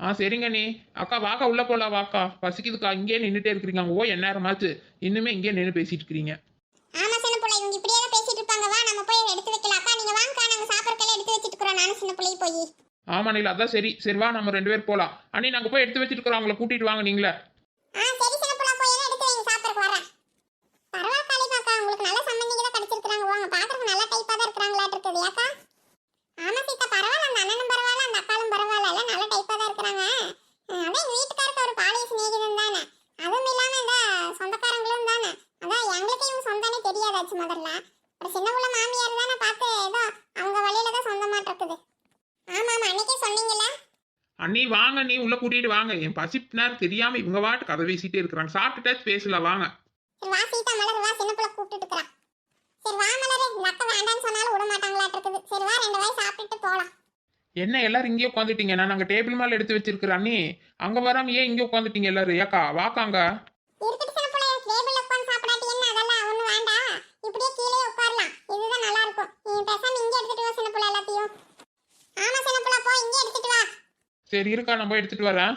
ஆ சரிங்க நீ அக்கா வாக்கா உள்ள போலாம் வாக்கா. பசிக்குதுக்கா. இங்கேயே நின்றுட்டே இருக்கிறீங்க. ஓ என்ன நேரமாச்சு இன்னுமே இங்கேயே நின்று பேசிட்டு இருக்கிறீங்க ஆமா சின்ன பிள்ளை. இவங்க இப்படியே தான் பேசிட்டு இருப்பாங்க வா நம்ம போய் எடுத்து வைக்கலாம். அக்கா நீங்க வாங்கக்கா. நாங்க சாப்பிடறதுல எடுத்து வச்சிட்டு இருக்கிறோம் நானும் சின்ன பிள்ளை போய். ஆமா நீல அதான் சரி. சரி வா நம்ம ரெண்டு பேர் போலாம். அண்ணி நாங்க போய் எடுத்து வச்சிட்டு இருக்கிறோம் அவங்கள கூட்டிட்டு வாங்க நீங்களே. ஆ சரி சின்ன பிள்ளை போய் எல்லாம் எடுத்து வைங்க சாப்பிடறதுக்கு வரேன் பரவாயில்ல காளிமாக்கா உங்களுக்கு நல்ல சம்பந்திங்க தான் கிடைச்சிருக்காங்க வாங்க பாக்குறதுக்கு நல்ல டைப்பா தான் இருக்கிறாங்களாட்டு இருக்குது ஏக்கா ஆமா சீதா பரவாயில்ல அந்த அண்ணனும் பரவாயில்ல அந்த அக்காலும் பரவாயில்ல எல்லாம் நல்ல டைப்பா தான் இருக்கிறாங்க அஹ் அதான் எங்க வீட்டுக்காருக்கு ஒரு பாலிய சிநேகிதம் தானே அதுவும் இல்லாம இந்த சொந்தக்காரங்களும் தானே அதான் எங்களுக்கு இவங்க சொந்தனே தெரியாதாச்சு முதல்ல ஒரு சின்ன உள்ள மாமியார் தானே பார்த்து ஏதோ அவங்க வழியில தான் சொந்தமாட்டு இருக்குது ஆமா ஆமா அன்னைக்கே சொன்னீங்கல்ல அண்ணி வாங்க நீ உள்ள கூட்டிட்டு வாங்க. என் பசிப்பினார் தெரியாம இவங்க வாட்டு கதை பேசிட்டே இருக்கிறாங்க. சாப்பிட்டுட்டாச்சு பேசல வாங்க. வா சீதா மலர் வா சின்ன பிள்ளை கூப்பிட்டு இருக்கிறா. சரி வா மலர் இந்த அக்கா வேண்டாம்னு சொன்னாலும் விட மாட்டாங்களாட்டு இருக்குது. சரி வா ரெண்டு வாய் சாப்பிட்டுட்டு போலாம். என்ன எல்லாரும் இங்கே உட்காந்துட்டீங்க நான் அங்க டேபிள் மேல எடுத்து வச்சிருக்கிற அண்ணி. அங்க வராம ஏன் இங்கே உட்காந்துட்டீங்க எல்லாரும்? ஏக்கா வாக்காங்க. இருக்கட்டும் சின்ன பிள்ளை டேபிள்ல உட்கார்ந்து சாப்பிடாட்டி என்ன அதெல்லாம் ஒண்ணும் வேண்டாம் இப்படியே கீழே உட்காரலாம் இதுதான் நல்லா இருக்கும் நீ பேசாம இங்க எடுத்துட்டு வா சின்ன பிள்ளை எல்லாத்தையும் ஆமா சின்ன பிள்ளை போ இங்க எடுத்துட்டு வா சரி இருக்கா நான் போய் எடுத்துட்டு வரேன்.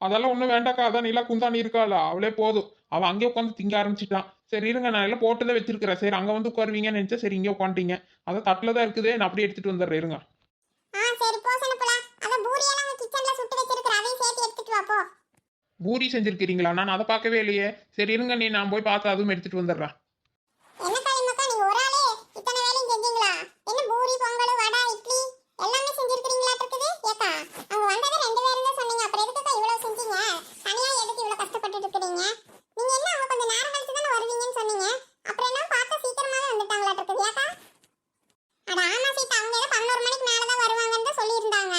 அதெல்லாம் ஒன்றும் வேண்டாக்கா அதான் நீலா குந்தாணி இருக்காளா? அவளே போதும். அவன் அங்கே உட்காந்து திங்க ஆரம்பிச்சிட்டான். சரி இருங்க நான் எல்லாம் போட்டு தான் வச்சிருக்கிறேன். சரி அங்கே வந்து உட்காருவீங்கன்னு நினச்சா சரி இங்கே உட்காந்துட்டீங்க. அதான் தட்டில் தான் இருக்குது. நான் அப்படியே எடுத்துட்டு வந்துடுறேன் இருங்க. பூரி செஞ்சிருக்கிறீங்களா? நான் அதை பார்க்கவே இல்லையே. சரி இருங்க நீ நான் போய் பார்த்து அதுவும் எடுத்துட்டு வந்துடுறேன் என்ன காளிமக்கா நீங்க ஒரு ஆளே இத்தனை வேலையும் செஞ்சீங்களா என்ன பூரி பொங்கல் வடை இட்லி எல்லாமே செஞ்சிருக்கீங்களா இருக்குது ஏக்கா அவங்க வந்தது ரெண்டு பேரும் தான் சொன்னீங்க அப்புறம் எதுக்குக்கா இவ்வளவு செஞ்சீங்க தனியா எதுக்கு இவ்வளவு கஷ்டப்பட்டு நீங்க என்ன அவங்க கொஞ்சம் நேரம் கழிச்சு தானே வருவீங்கன்னு சொன்னீங்க. அப்புறம் என்ன பார்த்தா சீக்கிரமாவே வந்துட்டாங்களா இருக்குது ஏக்கா அட ஆமா சீதா அவங்க ஏதோ பதினோரு மணிக்கு மேல தான் வருவாங்கன்னு தான் சொல்லியிருந்தாங்க.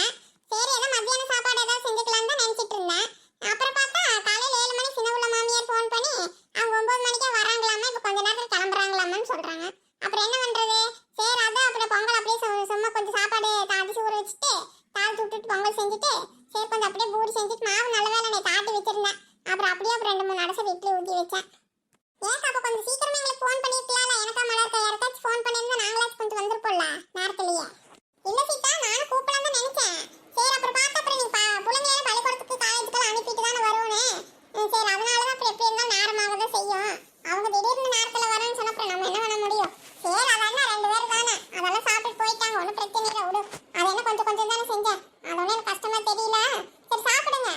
சரி ஏதோ மத்தியான சாப்பாடு ஏதாவது செஞ்சுக்கலாம்னு தான் நினைச்சிட்டு இருந்தேன். அப்புறம் பார்த்தா காலையில ஏழு மணிக்கு சின்ன உள்ள மாமியார் ஃபோன் பண்ணி அவங்க ஒன்பது மணிக்கே வராங்களாமா இப்போ கொஞ்ச நேரத்தில் கிளம்புறாங்களாமான்னு சொல்றாங்க. அப்புறம் என்ன பண்றது? சரி அதான் அப்புறம் பொங்கல் அப்படியே சும்மா கொஞ்சம் சாப்பாடு தாளிச்சு ஊற வச்சுட்டு தாளிச்சு விட்டுட்டு பொங்கல் செஞ்சுட்டு சரி கொஞ்சம் அப்படியே பூரி செஞ்சுட்டு மாவு நல்ல வேலை நான் காட்டி வச்சிருந்தேன். அப்புறம் அப்படியே அப்புறம் ரெண்டு மூணு அடசை இட்லி ஊற்றி வச்சேன் ஏன் அப்போ கொஞ்சம் சீக்கிரமே எங்களுக்கு ஃபோன் பண்ணிருக்கலாம்ல எனக்கா மலர்க்கா யாருக்காச்சும் ஃபோன் பண்ணியிருந்தா நாங்களாச்சும் கொஞ்சம் வந்திருப்போம்ல நேரத்துலயே. இல்லை சீதா நானும் கூப்பிடலாம் தான் நினைச்சேன். சரி அப்புறம் பார்த்த அப்புறம் நீ பா- பிள்ளைங்க பள்ளிக்கூடத்துக்கு காலேஜுக்கெல்லாம் அனுப்பிட்டு தானே வருவோன்னு சரி அதனால தான் அப்புறம் எப்படி இருந்தாலும் நேரமாக தான் செய்யும். அவங்க திடீர்னு நேரத்தில் வரேன்னு சொன்ன அப்புறம் நம்ம என்ன பண்ண முடியும்? சரி அதெல்லாம் ரெண்டு பேர் தானே. அதெல்லாம் சாப்பிட்டு போயிட்டாங்க ஒன்றும் பிரச்சனை இல்லை விடு அது என்ன கொஞ்சம் கொஞ்சம் தானே செஞ்சேன் அது ஒன்றும் எனக்கு கஷ்டமா தெரியல சரி சாப்பிடுங்க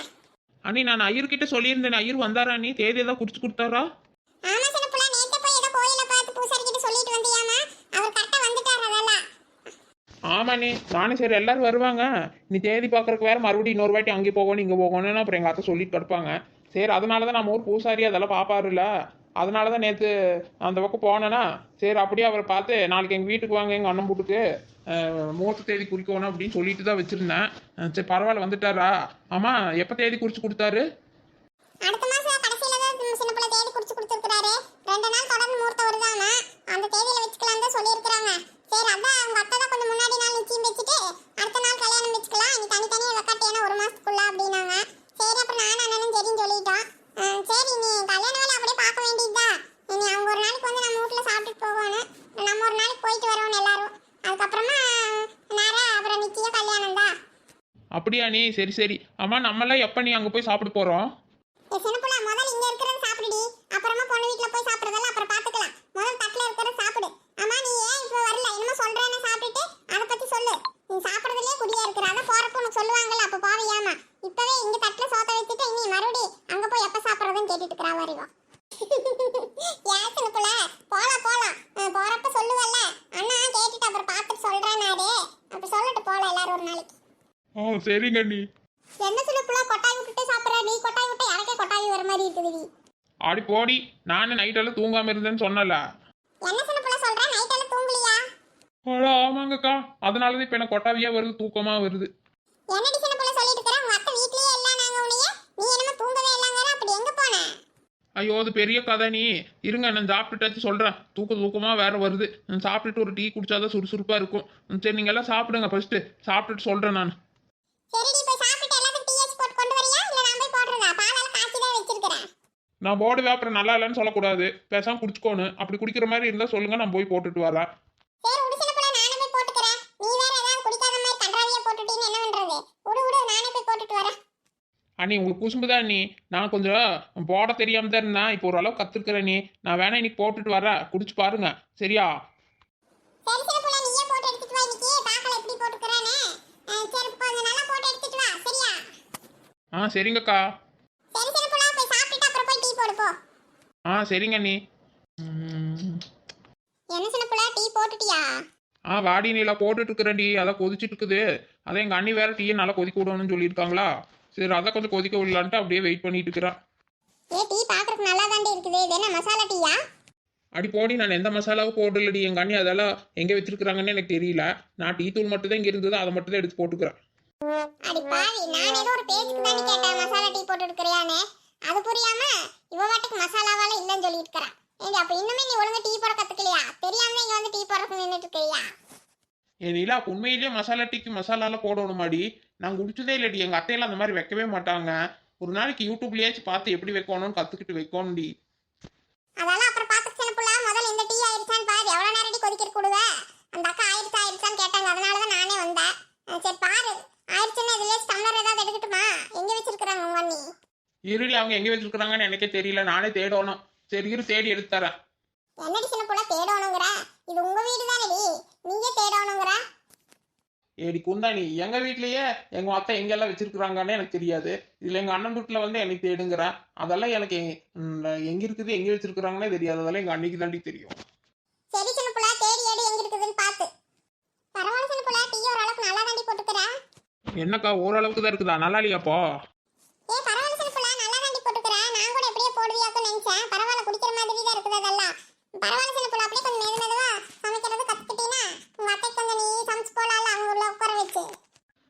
அண்ணி நான் ஐயர்கிட்ட சொல்லியிருந்தேன் ஐயர் வந்தாரா நீ தேதி ஏதாவது குடிச்சு கொடுத்தாரா? ஆமா சின்ன புள்ள நேத்து போய் ஏதோ கோயில பார்த்து பூசாரி கிட்ட சொல்லிட்டு வந்தியாமா. அவர் கரெக்டா வந்துட்டார் அதெல்லாம். ஆமாண்ணே நானும் சரி எல்லாரும் வருவாங்க. நீ தேதி பார்க்கறக்கு வேற மறுபடியும் இன்னொரு வாட்டி அங்கே போகணும் இங்கே போகணும்னு அப்புறம் எங்கள் அத்தை சொல்லிட்டு கிடப்பாங்க. சரி அதனால தான் நம்ம ஊர் பூசாரி அதெல்லாம் பார்ப்பாருல்ல அதனால தான் நேற்று அந்த பக்கம் போனேன்னா சரி அப்படியே அவரை பார்த்து நாளைக்கு எங்கள் வீட்டுக்கு வாங்க எங்கள் அண்ணன் போட்டுக்கு மூத்த தேதி குறிக்கணும் அப்படின்னு சொல்லிட்டு தான் வச்சுருந்தேன். சரி பரவாயில்ல வந்துட்டாரா? ஆமாம் எப்போ தேதி குறித்து கொடுத்தாரு? அடுத்த நாள் அந்த தான் சரி நாள் வச்சுக்கலாம். ஒரு மாசத்துக்குள்ள அப்படின்னாங்க. சரி அப்புறம் நானும் அண்ணனும் சரின்னு சொல்லிட்டோம். சரி நீ கல்யாண வேலை அப்படியே பார்க்க வேண்டியதுதான் நீ அவங்க ஒரு நாளைக்கு வந்து நம்ம வீட்டுல சாப்பிட்டுட்டு போகணும் நம்ம ஒரு நாளைக்கு போயிட்டு வரணும் எல்லாரும் அதுக்கப்புறமா நேரம் அப்புறம் நிச்சயம் கல்யாணம் தான் அப்படியா நீ? சரி சரி. அம்மா நம்மளாம் எப்போ நீ அங்கே போய் சாப்பிட போகிறோம் அப்புறமா அப்புறம் சொல்லுவாங்கல்ல அப்ப போவியாமா இப்பவே இங்க தட்டுல சோத்த வச்சுட்டு இனி மறுபடி அங்க போய் எப்ப சாப்பிடுறதுன்னு கேட்டுட்டு இருக்கிறா வரிவா ஏன் சின்னப்புள்ள போலாம் போலாம் அஹ் போறப்ப சொல்லுவல்ல அண்ணா கேட்டுட்டு அப்புறம் பார்த்துட்டு சொல்றேனாரு அப்ப சொல்லிட்டு போலாம் எல்லாரும் ஒரு நாளைக்கு ஓ சரிங்க நீ. என்ன சின்னப்புள்ள கொட்டாய் விட்டுட்டு சாப்பிடுற? நீ கொட்டாய் விட்டு எனக்கே கொட்டாய் வர மாதிரி இருக்குது ஆடி போடி நானும் நைட்டெல்லாம் தூங்காமல் இருந்தேன்னு சொன்னல என்ன சின்ன புள்ள சொல்ற? நைட் எல்லாம் தூங்கலையா? அட ஆமாங்கக்கா. அதனால தான் இப்போ எனக்கு கொட்டாவியாக வருது தூக்கமாக வருது. என்னடி சின்ன புள்ள சொல்லிட்டு இருக்கிற உங்க அத்தை வீட்லயே இல்ல நாங்க உன்னைய. நீ என்னமோ தூங்கவே இல்லங்கற அப்படி எங்க போன? ஐயோ அது பெரிய கதை நீ. இருங்க நான் சாப்பிட்டுட்டாச்சு சொல்கிறேன் தூக்க தூக்கமாக வேற வருது. நான் சாப்பிட்டுட்டு ஒரு டீ குடிச்சாதான் சுறுசுறுப்பாக இருக்கும். சரி நீங்கள் எல்லாம் சாப்பிடுங்க ஃபர்ஸ்ட்டு சாப்பிட்டுட்டு சொல்கிறேன் நான். சரிடி போய் சாப்பிட்டு எல்லாத்தையும் டீ வச்சு போட்டு கொண்டு வரியா? இல்ல நான் போய் போடுறதா பாலால காய்ச்சி தான் வச்சிருக்கிறேன். நான் போடுவேன் அப்புறம் நல்லா இல்லைன்னு சொல்லக்கூடாது. பேசாம குடிச்சுக்கோணும் அப்படி குடிக்கிற மாதிரி இருந்தால் சொல்லுங்கள் நான் போய் போட்டுட்டு வரேன். சரி உடு சின்ன புள்ள நானே போய் போட்டுக்கிறேன். நீ வேற ஏதாவது குடிக்காத மாதிரி கன்றாவியா போட்டுட்டு டீன்னு என்ன பண்றது? நானே போய் போட்டுட்டு வரேன். அண்ணி உங்களுக்கு குசும்பு தான் நீ நான் கொஞ்சம் போட தெரியாம தான் இருந்தேன். இப்போ ஓரளவு கத்துக்கிறேன் நீ நான் வேணா இன்னைக்கு போட்டுட்டு வரேன். குடிச்சு பாருங்க. சரியா? சரி சரி புள்ள நீயே போட்டு எடுத்துட்டு வா இன்னைக்கு பார்க்கல எப்படி போட்டுக்கறேன்னு அஹ், சரி கொஞ்சம் நல்லா போட்டு எடுத்துட்டு வா சரியா ஆ சரிங்கக்கா சரி சரி புள்ள போய் சாப்பிட்டுட்டு அப்புறம் போய் டீ போடு போ. ஆ சரிங்க ம், என்ன சின்ன புள்ள டீ போட்டுட்டியா? ஆ வாடி நீல போட்டுட்டு இருக்கிறேன்டி அதான் கொதிச்சிட்டு இருக்குது அதான் எங்கள் அண்ணி வேற டீயை நல்லா கொதிக்க விடணும்னு சொல்லியிருக்காங்களா? சரி அதை கொஞ்சம் கொதிக்க விடலான்ட்டு அப்படியே வெயிட் பண்ணிட்டு இருக்கிறேன் ஏ டீ பார்க்கறதுக்கு நல்லா தாண்டி இருக்குது. இது என்ன மசாலா டீயா? அடி போடி நான் எந்த மசாலாவும் போடலடி. எங்கள் அண்ணி அதெல்லாம் எங்கே வச்சிருக்கிறாங்கன்னு எனக்கு தெரியல. நான் டீ தூள் மட்டும் தான் இங்கே இருந்தது. அதை மட்டும் தான் எடுத்து போட்டுக்கிறேன். அடி பாவி நான் ஏதோ ஒரு பேச்சுக்கு தாண்டி கேட்டேன். மசாலா டீ போட்டு எடுக்கிறியான்னு. அது புரியாம இவ வாட்டுக்கு மசாலாவால இல்லைன்னு சொல்லிட்டு இருக்கிறான் ஏண்டி அப்ப இன்னுமே நீ ஒழுங்கா டீ போட கத்துக்கலையா? தெரியாம இங்க வந்து டீ போடுறதுக்கு நின்றுட்டு இருக்கிறியா? என் நிலா உண்மையிலேயே மசாலா டீக்கு மசாலாலாம் போடணுமாடி? நான் குடிச்சதே இல்லடி. எங்கள் அத்தையெல்லாம் அந்த மாதிரி வைக்கவே மாட்டாங்க. ஒரு நாளைக்கு யூடியூப்லயாச்சும் பார்த்து எப்படி வைக்கணும்னு கற்றுக்கிட்டு வைக்கணும்டி அதெல்லாம் அப்புறம் பாத்துக்க சின்ன புள்ள. முதல்ல இந்த டீ ஆயிடுச்சான்னு பாரு. எவ்வளவு நேரம் கொதிக்கிற கூடுவ? அந்த அக்கா ஆயிடுச்சா ஆயிடுச்சான்னு கேட்டாங்க. அதனாலதான் நானே வந்தேன். சரி பாரு. ஆயிடுச்சுன்னு இதுல டம்ளர் ஏதாவது எடுக்கட்டுமா? எங்க வச்சிருக்காங்க உங்க அண்ணி? இருடி அவங்க எங்கே வச்சிருக்கிறாங்கன்னு எனக்கே தெரியல. நானே தேடணும். சரி இரு தேடி எடுத்து தரேன் என்னடி சின்ன புள்ள தேடணுங்கிற? இது உங்க வீடு தானடி நீயே தேடணுங்கிற? ஏடி குந்தாணி எங்க வீட்லயே எங்க அத்தை எங்கெல்லாம் வச்சிருக்கிறாங்கன்னு எனக்கு தெரியாது. இதுல எங்க அண்ணன் வீட்டுல வந்து எனக்கு தேடுங்கிறேன் அதெல்லாம் எனக்கு எங்க இருக்குது எங்க வச்சிருக்கிறாங்கன்னே தெரியாது. அதெல்லாம் எங்க அன்னைக்கு தாண்டி தெரியும் சரி சின்ன புள்ள தேடி எடு எங்க இருக்குதுன்னு பாத்து பரவாயில்ல சின்ன புள்ள டீ ஓரளவுக்கு நல்லா தாண்டி போட்டுக்கிறேன் என்னக்கா ஓரளவுக்கு தான் இருக்குதா? நல்லா இல்லையாப்போ ஏ பரவாயில்ல புள்ள நல்லா போட்டுக்கிறேன் நான் கூட எப்படியே போடுவியாக்குன்னு நினைச்சேன். பரவாயில்ல குடிக்கிற மாதிரி தான் இருக்குது அதெல்லாம். பரவாயில்ல புள்ள அப்படியே கொஞ்சம் மெது மெதுவா சமைக்கிறது கத்துக்கிட்டீங்கன்னா உங்க அத்தை கொஞ்சம் நீ சமைச்சு போடலாம்ல அவங்க உள்ள உட்கார வச்சு.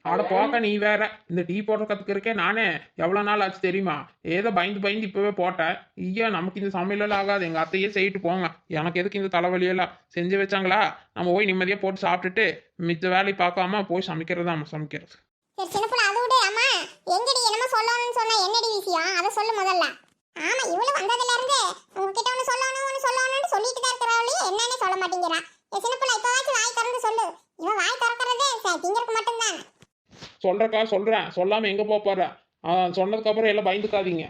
ஆட போக்க நீ வேற. இந்த டீ போடுற கத்துக்கிறக்கே நானே எவ்வளவு நாள் ஆச்சு தெரியுமா? ஏதோ பயந்து பயந்து இப்பவே போட்டேன். ஐயா நமக்கு இந்த சமையலெல்லாம் ஆகாது. எங்க அத்தையே செய்யிட்டு போங்க. எனக்கு எதுக்கு இந்த தலைவலியெல்லாம் செஞ்சு வச்சாங்களா? நம்ம போய் நிம்மதியா போட்டு சாப்பிட்டுட்டு மிச்ச வேலையை பார்க்காம போய் சமைக்கிறது நம்ம சமைக்கிறது. சரி சின்ன புள்ள அது விடு அம்மா. எங்கடி என்னமோ சொல்லணும்னு சொன்னா என்னடி விஷயம்? அதை சொல்லு முதல்ல. ஆமா இவ்வளவு வந்ததுல இருந்து உங்ககிட்ட ஒண்ணு சொல்லணும் ஒண்ணு சொல்லணும்னு சொல்லிட்டு தான் இருக்கிறவளே என்னன்னு சொல்ல மாட்டேங்கிறா. சின்ன புள்ள இப்பவாச்சும் வாய் திறந்து சொல்லு. இவன் வாய் திறக்கிறதே திங்கறதுக்கு மட்டும்தான். சொல்றக்கா சொல்றேன் சொல்லாம எங்க போக போற? சொன்னதுக்கு அப்புறம் எல்லாம் பயந்துக்காதீங்க.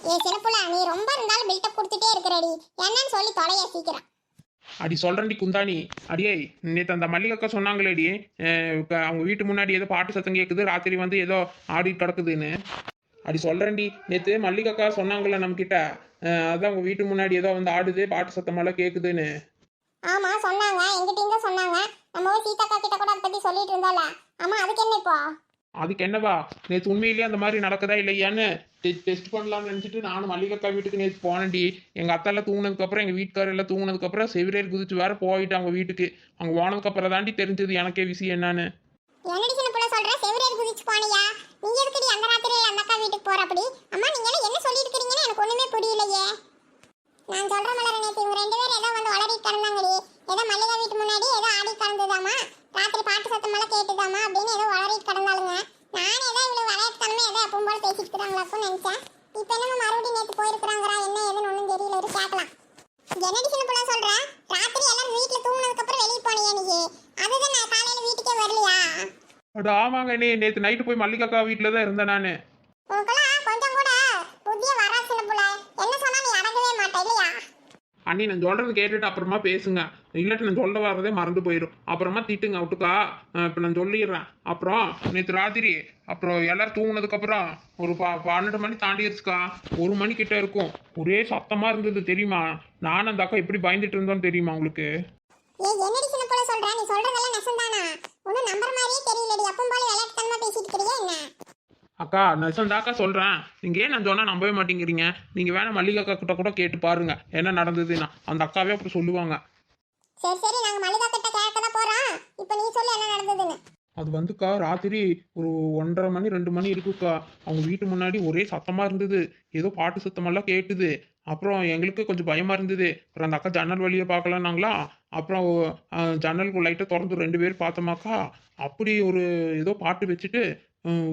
ஏ சின்ன புள்ள நீ ரொம்ப இருந்தாலும் பில்டப் கொடுத்துட்டே இருக்கிறடி. என்னன்னு சொல்லி தொலைய சீக்கிரம். அடி சொல்கிறேன்டி குந்தாணி. அடியே நேற்று அந்த மல்லிகக்கா சொன்னாங்களேடி அவங்க வீட்டு முன்னாடி ஏதோ பாட்டு சத்தம் கேட்குது ராத்திரி வந்து ஏதோ ஆடி கிடக்குதுன்னு. அடி சொல்றேன்டி நேற்று மல்லிகக்கா சொன்னாங்களே நம்மக்கிட்ட அதான் அவங்க வீட்டு முன்னாடி ஏதோ வந்து ஆடுது பாட்டு சத்தமெல்லாம் கேட்குதுன்னு ஆமா சொன்னாங்க எங்கிட்டயும் தான் சொன்னாங்க. நம்ம சீதாக்கா கிட்ட கூட அதை பத்தி சொல்லிட்டு இருந்தால ஆமா அதுக்கு என்ன இப்போ? அதுக்கு என்னவா? நேற்று உண்மையிலேயே அந்த மாதிரி நடக்குதா இல்லையான்னு டெஸ்ட் பண்ணலாம்னு நினச்சிட்டு நானும் மல்லிகக்கா வீட்டுக்கு நேற்று போனேன்டி. எங்கள் அத்தாலாம் தூங்கினதுக்கப்புறம் எங்கள் வீட்டுக்காரர் எல்லாம் தூங்கினதுக்கப்புறம் செவிரேர் குதிச்சு வேற போயிட்டு அவங்க வீட்டுக்கு. அங்கே போனதுக்கப்புறம் தாண்டி தெரிஞ்சது எனக்கே விஷயம் என்னன்னு. என்னடி சின்ன புள்ள சொல்ற? செவிரேர் குதிச்சு போனியா? நீங்க எதுக்குடி அந்த ராத்திரியில அந்த அக்கா வீட்டுக்கு போற அப்படி அம்மா நீங்க எல்லாம் என்ன சொல்லிட்டு இருக்கீங்கன்னு எனக்கு ஒண்ணுமே புரியலையே. நான் சொல்ற மலர் நேத்து இவங்க ரெண்டு பேரும் ஏதோ வந்து வளரிட்டு கிடந்தாங்கடி. ஏதோ மல்லிகா வீட்டு முன்னாடி ஏதோ ஆடி கிடந்ததாமா ராத்திரி பாட்டு சத்தம் எல்லாம் கேட்டுதாமா அப்படின்னு ஏதோ வளரிட்டு கிடந்தாளுங்க. நானே ஏதோ இவ்வளவு விளையாட்டுத்தனமே ஏதோ எப்பவும் போல பேசிட்டு இருக்கிறாங்களாக்குன்னு நினைச்சேன். இப்ப என்னமோ மறுபடியும் நேத்து போயிருக்கிறாங்கறா என்ன ஏதுன்னு ஒண்ணும் தெரியல இரு கேட்கலாம். என்னடி சின்ன புள்ள சொல்ற? ராத்திரி எல்லாரும் வீட்டுல தூங்குனதுக்கு அப்புறம் வெளிய போனியா நீ. அதுதான் நான் காலையில வீட்டுக்கே வரலையா? அட ஆமாங்க நீ நேற்று நைட்டு போய் மல்லிகாக்கா வீட்டில் தான் இருந்தேன் நான் கொஞ்சம் கூட புத்திய வரா சின்ன புள்ள என்ன சொன்னா நீ அடங்கவே மாட்ட இல்லையா அண்ணி நான் சொல்கிறது கேட்டுட்டு அப்புறமா பேசுங்க. இல்லாட்டி நான் சொல்ல வர்றதே மறந்து போயிடும் அப்புறமா திட்டுங்க விட்டுக்கா இப்போ நான் சொல்லிடுறேன். அப்புறம் நேற்று ராத்திரி அப்புறம் எல்லோரும் தூங்கினதுக்கப்புறம் ஒரு ப பன்னெண்டு மணி தாண்டிடுச்சுக்கா ஒரு மணிக்கிட்ட இருக்கும். ஒரே சத்தமாக இருந்தது தெரியுமா? நானும் அந்த அக்கா எப்படி பயந்துட்டு இருந்தோன்னு தெரியுமா உங்களுக்கு? ஏய் நீ சொல்றதெல்லாம் நெசந்தானா? ஒன்னும் நம்பர் மாதிரியே தெரியலடி. அப்பவும் போல விளையாட்டுத்தனமா பேசிட்டு இருக்கிறியா என்ன? அக்கா நெசந்தாக்கா சொல்கிறேன் நீங்கள் ஏன் நான் சொன்னால் நம்பவே மாட்டேங்கிறீங்க? நீங்கள் வேணா மல்லிகா அக்கா கிட்ட கூட கேட்டு பாருங்க. என்ன நடந்ததுன்னா. அந்த அக்காவே அப்படி சொல்லுவாங்க. சரி சரி நாங்க மல்லிகா கிட்ட கேட்க தான் போறோம். இப்போ நீ சொல்லு என்ன நடந்ததுன்னு. அது வந்துக்கா ராத்திரி ஒரு ஒன்றரை மணி ரெண்டு மணி இருக்குக்கா. அவங்க வீட்டு முன்னாடி ஒரே சத்தமாக இருந்தது. ஏதோ பாட்டு சத்தமெல்லாம் கேட்டுது. அப்புறம் எங்களுக்கு கொஞ்சம் பயமாக இருந்தது. அப்புறம் அந்த அக்கா ஜன்னல் வழியை பார்க்கலன்னாங்களா? அப்புறம் அஹ், ஜன்னலுக்கு லைட்டை திறந்து ரெண்டு பேரும் பார்த்தோமாக்கா அப்படி ஒரு ஏதோ பாட்டு வச்சுட்டு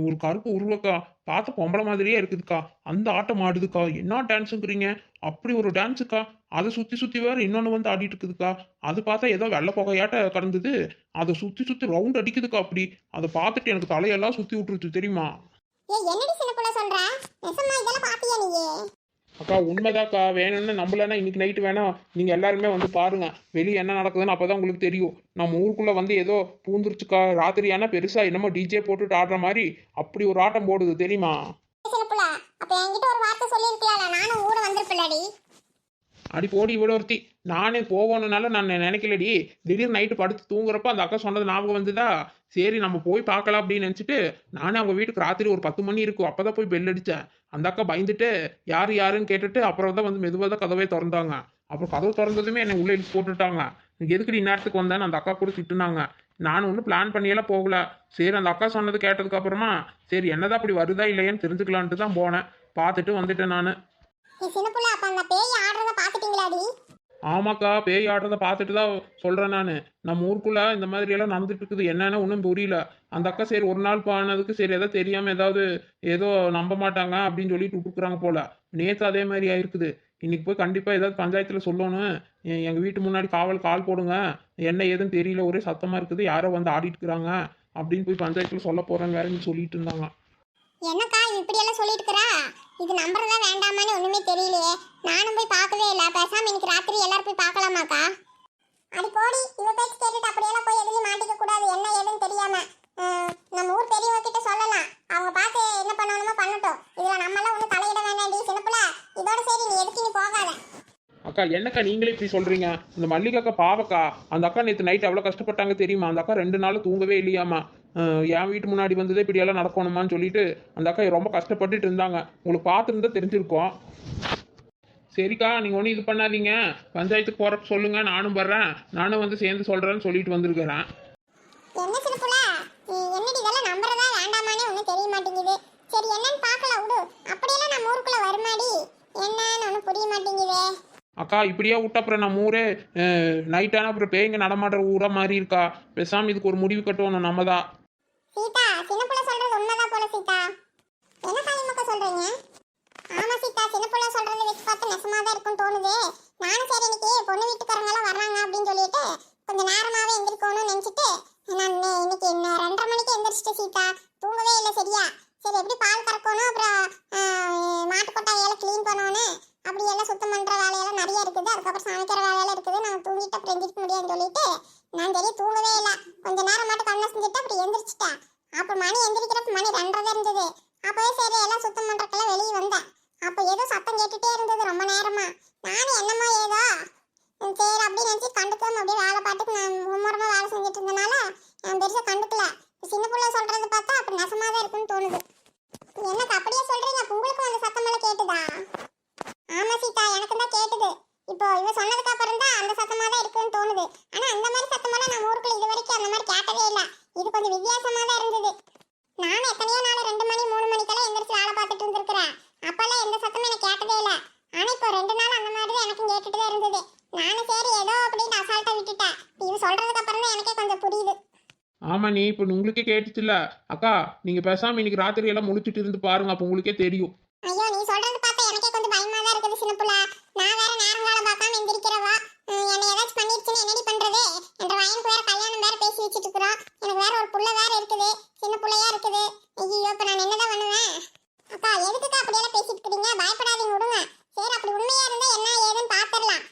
ஒரு கருப்பு உருவக்கா பார்த்த பொம்பளை மாதிரியே இருக்குதுக்கா. அந்த ஆட்டம் ஆடுதுக்கா. என்ன டான்ஸுங்கிறீங்க அப்படி ஒரு டான்ஸுக்கா அதை சுற்றி சுற்றி வேற இன்னொன்று வந்து ஆடிட்டு இருக்குதுக்கா. அது பார்த்தா ஏதோ வெள்ளை புகையாட்ட கடந்தது. அதை சுற்றி சுற்றி ரவுண்ட் அடிக்குதுக்கா அப்படி. அதை பார்த்துட்டு எனக்கு தலையெல்லாம் சுற்றி விட்டுருச்சு தெரியுமா? அக்கா உண்மைதாக்கா வேணும்னு நம்மளனா இன்னைக்கு நைட்டு வேணா நீங்க எல்லாருமே வந்து பாருங்க. வெளியே என்ன நடக்குதுன்னு அப்பதான் உங்களுக்கு தெரியும். நம்ம ஊருக்குள்ள வந்து ஏதோ பூந்துருச்சுக்கா ராத்திரி ஆனா பெருசா என்னமோ டிஜே போட்டுட்டு ஆடுற மாதிரி அப்படி ஒரு ஆட்டம் போடுது தெரியுமா? அப்ப அடி போடி இவ்வளோ ஒருத்தி. நானே போகணும்னால நான் நினைக்கலடி. திடீர்னு நைட்டு படுத்து தூங்குறப்ப அந்த அக்கா சொன்னது ஞாபகம் வந்துதா? சரி நம்ம போய் பார்க்கலாம் அப்படின்னு நினச்சிட்டு நானே அவங்க வீட்டுக்கு ராத்திரி ஒரு பத்து மணி இருக்கும். அப்பதான் போய் பெல் அடித்தேன் அந்த அக்கா பயந்துட்டு யார் யாருன்னு கேட்டுட்டு அப்புறம் தான் வந்து மெதுவாக தான் கதவே திறந்தாங்க. அப்புறம் கதவு திறந்ததுமே என்னை உள்ளே இழுத்து போட்டுட்டாங்க. எதுக்குடி இந்நேரத்துக்கு வந்தேன்னு அந்த அக்கா கூட திட்டுனாங்க. நான் ஒன்றும் பிளான் பண்ணியெல்லாம் போகல. சரி அந்த அக்கா சொன்னது கேட்டதுக்கு அப்புறமா சரி என்னதான் அப்படி வருதா இல்லையான்னு தெரிஞ்சுக்கலான்ட்டு தான் போனேன். பார்த்துட்டு வந்துட்டேன் நான். ஆமாக்கா பேய் ஆடுறத பார்த்துட்டு தான் சொல்கிறேன் நான். நம்ம ஊருக்குள்ள இந்த மாதிரி எல்லாம் நடந்துட்டு இருக்குது என்னென்ன ஒன்றும் புரியல. அந்த அக்கா சரி ஒரு நாள் போனதுக்கு சரி எதாவது தெரியாமல் ஏதாவது ஏதோ நம்ப மாட்டாங்க அப்படின்னு சொல்லிட்டு விட்டுக்குறாங்க போல. நேற்று அதே மாதிரி ஆயிருக்குது. இன்னைக்கு போய் கண்டிப்பாக ஏதாவது பஞ்சாயத்தில் சொல்லணும். எங்கள் வீட்டு முன்னாடி காவல் கால் போடுங்க. என்ன ஏதுன்னு தெரியல. ஒரே சத்தமாக இருக்குது. யாரோ வந்து ஆடிட்டுக்கிறாங்க அப்படின்னு போய் பஞ்சாயத்தில் சொல்ல போகிறேன்னு வேற சொல்லிட்டு இருந்தாங்க. என்னக்கா இவ இப்படி எல்லாம் சொல்லிட்டு இருக்கிறா இது நம்புறதா வேண்டாமான்னு ஒண்ணுமே தெரியலையே. நானும் போய் பார்க்கவே இல்லை. பேசாம இன்னைக்கு ராத்திரி எல்லாரும் போய் பார்க்கலாமாக்கா? அது போடி இவ பேச்சு கேட்டுட்டு அப்படியெல்லாம் போய் எதுலையும் மாட்டிக்க கூடாது. என்ன ஏதுன்னு தெரியாம. நம்ம ஊர் பெரியவங்க கிட்ட சொல்லலாம். அவங்க பார்த்து என்ன பண்ணணுமோ பண்ணட்டும். இதுல நம்ம எல்லாம் ஒண்ணு தலையிட வேண்டாம்டி சின்னப்புல இதோட சரி நீ எதுக்கு நீ போகாத. அக்கா என்னக்கா நீங்களே இப்படி சொல்றீங்க? இந்த மல்லிகாக்கா பாவக்கா. அந்த அக்கா நேற்று நைட் அவ்வளோ கஷ்டப்பட்டாங்க தெரியுமா? அந்த அக்கா ரெண்டு நாள் தூங்கவே இல்லையாமா? என் வீட்டு முன்னாடி வந்ததே இப்படி எல்லாம் நடக்கணுமான்னு சொல்லிட்டு அந்த அக்கா ரொம்ப கஷ்டப்பட்டுட்டு இருந்தாங்க. உங்களுக்கு பார்த்துருந்தா தெரிஞ்சிருக்கோம். சரிக்கா நீங்கள் ஒன்றும் இது பண்ணாதீங்க. பஞ்சாயத்துக்கு போகிறப்ப சொல்லுங்க நானும் வர்றேன். நானும் வந்து சேர்ந்து சொல்கிறேன்னு சொல்லிட்டு வந்திருக்கிறேன். என்ன சின்னப்புல என்னடி இதெல்லாம் நம்புறதா வேண்டாமானே ஒண்ணும் தெரிய மாட்டேங்குது. சரி என்னன்னு பார்க்கலாம் விடு. அப்படியெல்லாம் நம்ம ஊருக்குள்ள வருமாடி? என்னன்னு ஒன்றும் புரிய மாட்டேங்குதே. அக்கா இப்படியே விட்ட அப்புறம் நம்ம ஊரே நைட்டான அப்புறம் பேய்ங்க நடமாடுற ஊரா மாதிரி இருக்கா? பேசாமல் இதுக்கு ஒரு முடிவு கட்டணும் நம்ம தான். சீதா சின்ன புள்ள சொல்றது உண்மைதான் போல சீதா. என்ன காளிமக்கா சொல்றீங்க? ஆமா சீதா சின்ன புள்ள சொல்றது வச்சு பார்த்து நெசமா தான் இருக்கும்னு தோணுது. நானும் சரி இன்னைக்கு பொண்ணு வீட்டுக்காரங்க எல்லாம் வர்றாங்க அப்படின்னு சொல்லிட்டு கொஞ்சம் நேரமாவே எந்திரிக்கணும்னு நினைச்சிட்டு நான் இன்னைக்கு இன்னும் ரெண்டரை மணிக்கு எந்திரிச்சிட்டு சீதா தூங்கவே இல்லை சரியா சரி எப்படி பால் கறக்கணும் அப்புறம் ஆஹ், மாட்டு கொட்டாயெல்லாம் க்ளீன் பண்ணணும் அப்படி எல்லாம் சுத்தம் பண்ற வேலையெல்லாம் நிறைய இருக்குது அதுக்கப்புறம் சமைக்கிற வேலையெல்லாம் இருக்குது நான் தூங்கிட்டு அப்புறம் எந்திரிக்க முடியாதுன்னு சொல்லிட்டு நான் சரி தூங்கவே இல்லை கொஞ்ச நேரம் மட்டும் கண்ணை செஞ்சுட்டு அப்படி எந்திரிச்சிட்டேன் அப்ப மணி எந்திரிக்கிறப்ப மணி ரெண்டரை தான் இருந்தது அப்பவே சரி எல்லாம் சுத்தம் பண்றதுக்கெல்லாம் வெளியே வந்தேன் அப்ப ஏதோ சத்தம் கேட்டுட்டே இருந்தது ரொம்ப நேரமா நானும் என்னமோ ஏதோ உம் சரி அப்படின்னு நினைச்சு கண்டுக்காம அப்படியே வேலை பார்த்துட்டு நான் மும்முரமா வேலை செஞ்சுட்டு இருந்தனால நான் பெருசா கண்டுக்கல சின்ன பிள்ளை சொல்றது பார்த்தா அப்படி நெசமா தான் இருக்குன்னு தோணுது எனக்கு அப்படியே சொல்றீங்க அப்ப உங்களுக்கும் அந்த சத்தமெல்லாம் கேட்டுதா ஆமா சீதா எனக்கு தான் கேட்டுது இப்போ இவ சொன்னதுக்கு அப்புறம் தான் அந்த சத்தமா தான் இருக்குன்னு தோணுது ஆனா அந்த மாதிரி சத்தமெல்லாம் நம்ம ஊருக்குள்ள இது வரைக்கும் அந்த மாதிரி கேட்டதே இல்ல இது கொஞ்சம் வித்தியாசமா தான் இருந்தது நானும் எத்தனையோ நாள் ரெண்டு மணி மூணு மணிக்கெல்லாம் எந்திரிச்சு வேலை பார்த்துட்டு இருந்திருக்கிறேன் அப்பெல்லாம் எந்த சத்தமும் எனக்கு கேட்டதே இல்ல ஆனா இப்போ ரெண்டு நாள் அந்த மாதிரி தான் எனக்கும் கேட்டுட்டு தான் இருந்தது நானும் சரி ஏதோ அப்படின்னு அசால்ட்டா விட்டுட்டேன். இவ சொல்றதுக்கு அப்புறம் தான் எனக்கே கொஞ்சம் புரியுது. ஆமா நீ இப்போ உங்களுக்கே கேட்டுச்சுல்ல? அக்கா நீங்க பேசாம இன்னைக்கு ராத்திரி எல்லாம் முழிச்சிட்டு இருந்து பாருங்க அப்போ உங்களுக்கே தெரியும். ஐயோ நீ சொல்றது பார்த்தா எனக்கே கொஞ்சம் பயமா தான் இருக்குது சின்ன புள்ள. நான் வேற நேரங்காலம் பார்க்காம எந்திரிக்கிறவா? என்னை ஏதாச்சும் பண்ணிருச்சுன்னு என்னடி பண்றது? என்ற வயனுக்கு வேற கல்யாணம் வேற பேசி வச்சுட்டு இருக்கிறோம். எனக்கு வேற ஒரு புள்ள வேற இருக்குது. சின்ன புள்ளையா இருக்குது. ஐயோ இப்ப நான் என்னதான் பண்ணுவேன்? அக்கா எதுக்குக்கா அப்படியெல்லாம் பேசிட்டு இருக்கீங்க? பயப்படாதீங்க விடுங்க. சரி அப்படி உண்மையா இருந்தா என்ன ஏதுன்னு பாத்துரலாம்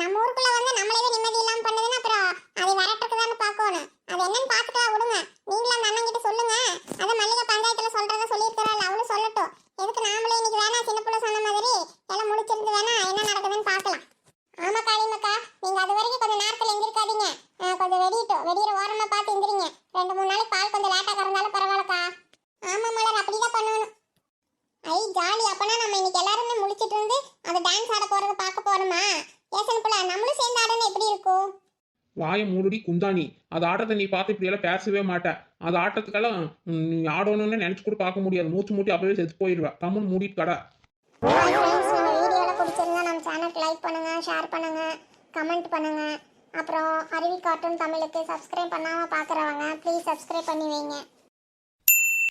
நம்ம ஊருக்குள்ள வந்து நம்மளே நிம்மதி இல்லாம பண்ணுதுன்னா அப்புறம் அதை வரட்டுக்கு தானே பார்க்கணும் அது என்னன்னு பாத்துக்கலாம் விடுங்க நீங்களும் அந்த அண்ணன் கிட்ட சொல்லுங்க அதை மல்லிகை பஞ்சாயத்துல சொல்றதா சொல்லியிருக்கிறாள் அவளும் சொல்லட்டும் எதுக்கு நாமளே இன்னைக்கு வேணா சின்ன புள்ள சொன்ன மாதிரி எல்லாம் முடிச்சிருந்து வேணா என்ன நடக்குதுன்னு பார்க்கலாம் ஆமா காளிமக்கா நீங்க அது வரைக்கும் கொஞ்சம் நேரத்துல எந்திரிக்காதீங்க அஹ், கொஞ்சம் வெடிட்டோம் வெடிக்கிற ஓரமா பார்த்து எந்திரிங்க ரெண்டு மூணு நாளைக்கு பால் கொஞ்சம் லேட்டா கறந்தாலும் பரவாயில்லக்கா ஆமா மலர் அப்படிதான் பண்ணணும் ஐ ஜாலி அப்பனா நம்ம இன்னைக்கு எல்லாருமே முழிச்சிட்டு இருந்து அந்த டான்ஸ் ஆட போறத பார்க்க போறோமா? ஏசன் புள்ள நம்மளும் சேர்ந்து ஆடணும் எப்படி இருக்கும்? வாயை மூடுடி குந்தாணி. அது ஆட்டத்தை நீ பார்த்து இப்படியெல்லாம் பேசவே மாட்டேன் அது ஆட்டத்துக்கெல்லாம் நீ ஆடணும்னு நினச்சி கூட பார்க்க முடியாது. மூச்சு மூட்டி அப்பவே செத்து போயிடுவேன் கம்முன்னு மூடிட்டு கடை. வீடியோவில் பிடிச்சிருந்தா நம்ம சேனலுக்கு லைக் பண்ணுங்க ஷேர் பண்ணுங்க கமெண்ட் பண்ணுங்க. அப்புறம் அருவி கார்ட்டூன் தமிழுக்கு சப்ஸ்கிரைப் பண்ணாமல் பார்க்குறவங்க ப்ளீஸ் சப்ஸ்கிரைப் பண்ணி வைங்க.